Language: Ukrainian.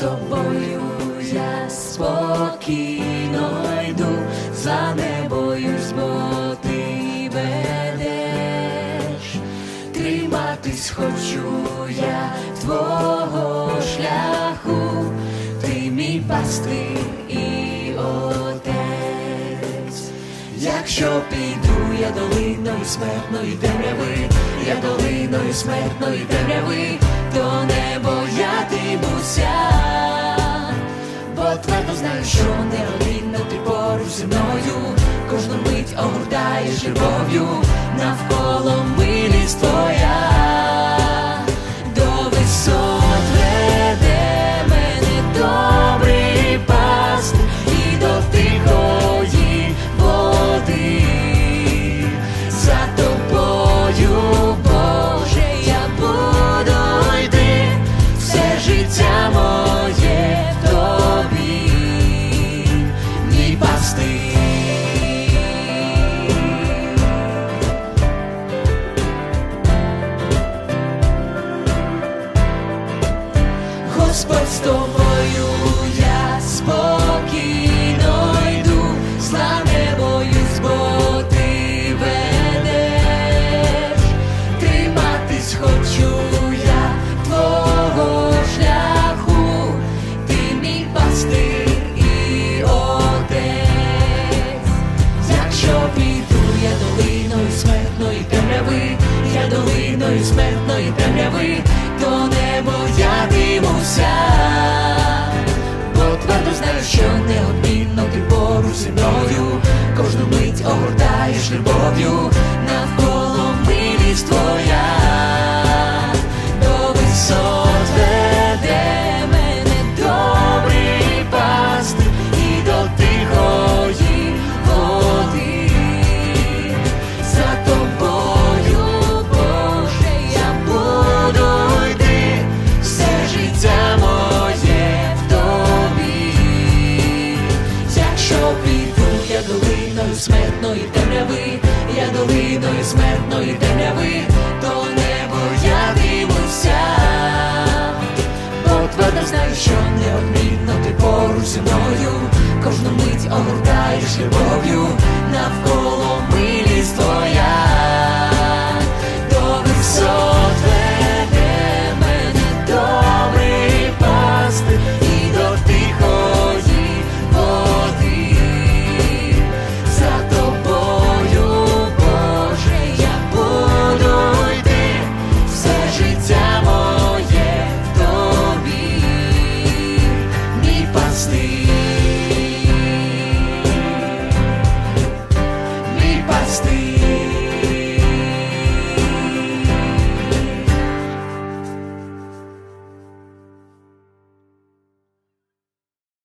тобою я спокійно йду, за не боюсь, бо ти ведеш, триматись хочу я твого шляху, ти мій пастир і отець. Якщо піду я долиною смертної темряви, я долиною смертної темряви, то не неодмінно ти поруч зі мною, кожну мить огортаєш любов'ю, навколо милість твоя, Господь з тобою, я спокійно неодмінно ти поруч зі мною, кожну мить огортаєш любов'ю, я долиною смертної темряви, я долиною смертної темряви, то я боятимуся, бо твердо знаю, що неодмінно ти поруч зі мною, кожну мить огортаєш любов'ю, навколо